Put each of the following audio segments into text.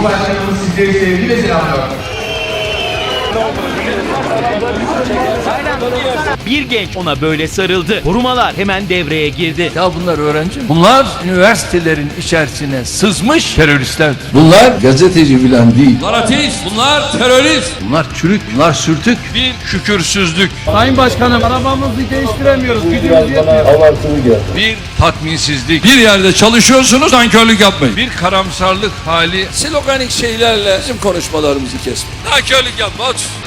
Cumhurbaşkanımız sizleri sevgi ve selamlıyor. Bir genç ona böyle sarıldı. Korumalar hemen devreye girdi. Ya bunlar öğrenci. Bunlar üniversitelerin içerisine sızmış teröristlerdir. Bunlar gazeteci filan değil. Bunlar ateist, bunlar terörist. Bunlar çürük, bunlar sürtük. Bir şükürsüzlük, Sayın Başkanım arabamızı değiştiremiyoruz. Gücümüz yetmiyor. bir tatminsizlik, bir yerde çalışıyorsunuz nankörlük yapmayın. Bir karamsarlık hali Sloganik şeylerle bizim konuşmalarımızı kesme. nankörlük yapma.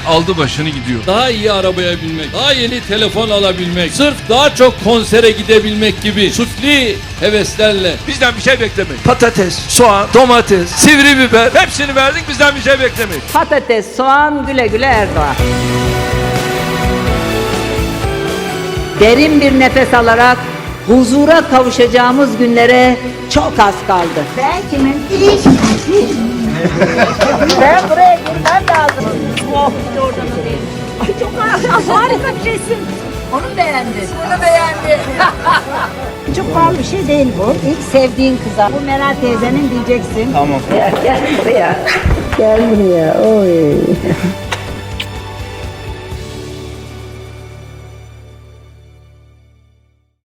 Aldı başını gidiyor. Daha iyi arabaya binmek, daha yeni telefon alabilmek, sırf daha çok konsere gidebilmek gibi sufli heveslerle Bizden bir şey beklemeyin. Patates, soğan, domates, sivri biber hepsini verdik bizden bir şey beklemeyin. Patates, soğan, güle güle Erdoğan. Derin bir nefes alarak huzura kavuşacağımız günlere çok az kaldı. Ben kimin? ben buraya çok har- harika bir resim. Onu beğendi. Bunu beğendi. çok pahalı bir şey değil bu. İlk sevdiğin kıza. Bu Meral teyzenin diyeceksin. Tamam. Gel, gel buraya. Gel buraya. Oy.